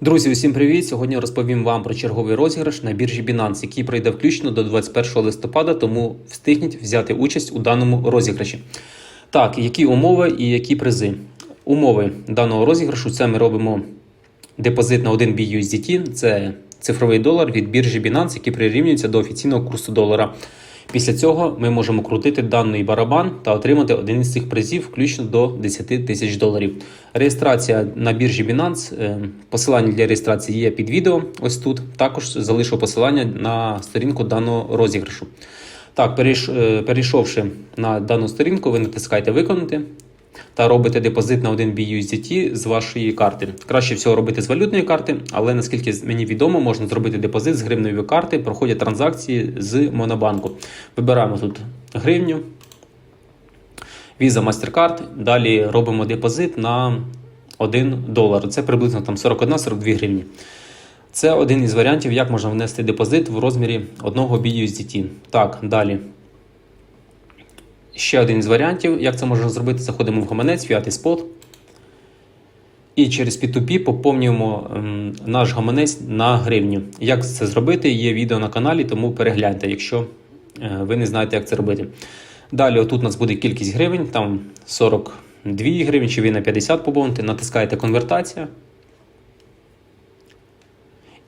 Друзі, усім привіт! Сьогодні розповім вам про черговий розіграш на біржі Binance, який пройде включно до 21 листопада, тому встигніть взяти участь у даному розіграші. Так, які умови і які призи? Умови даного розіграшу це ми робимо депозит на 1 BUSDT, це цифровий долар від біржі Binance, який прирівнюється до офіційного курсу долара. Після цього ми можемо крутити даний барабан та отримати один із цих призів, включно до 10 тисяч доларів. Реєстрація на біржі Binance. е, Посилання для реєстрації є під відео. Ось тут. Також залишу посилання на сторінку даного розіграшу. Так, е, перейшовши на дану сторінку, ви натискаєте Виконати та робите депозит на 1 BUSDT з вашої карти. Краще всього робити з валютної карти, але наскільки мені відомо, можна зробити депозит з гривневої карти, проходять транзакції з Монобанку. Вибираємо тут гривню, Visa MasterCard. Далі робимо депозит на 1 долар. Це приблизно там 41-42 гривні. Це один із варіантів, як можна внести депозит в розмірі 1 BUSDT. Так, далі. Ще один із варіантів, як це можна зробити, заходимо в гаманець, Fiat Spot. І через P2P поповнюємо ем, наш гаманець на гривню. Як це зробити? Є відео на каналі, тому перегляньте, якщо е, ви не знаєте, як це робити. Далі, отут у нас буде кількість гривень, там 42 гривень, чи ви на 50 поповните, натискаєте конвертація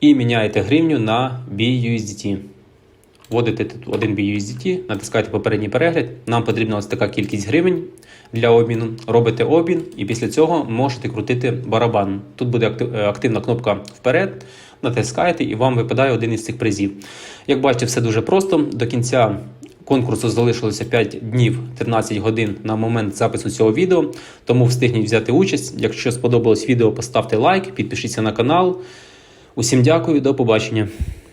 і міняєте гривню на BUSDT. Вводите тут один BUSDT, натискаєте попередній перегляд. Нам потрібна ось така кількість гривень для обміну. Робите обмін і після цього можете крутити барабан. Тут буде е, активна кнопка вперед, натискаєте і вам випадає один із цих призів. Як бачите, все дуже просто. До кінця конкурсу залишилося 5 днів 13 годин на момент запису цього відео, тому встигніть взяти участь. Якщо сподобалось відео, поставте лайк, підпишіться на канал. Усім дякую, до побачення.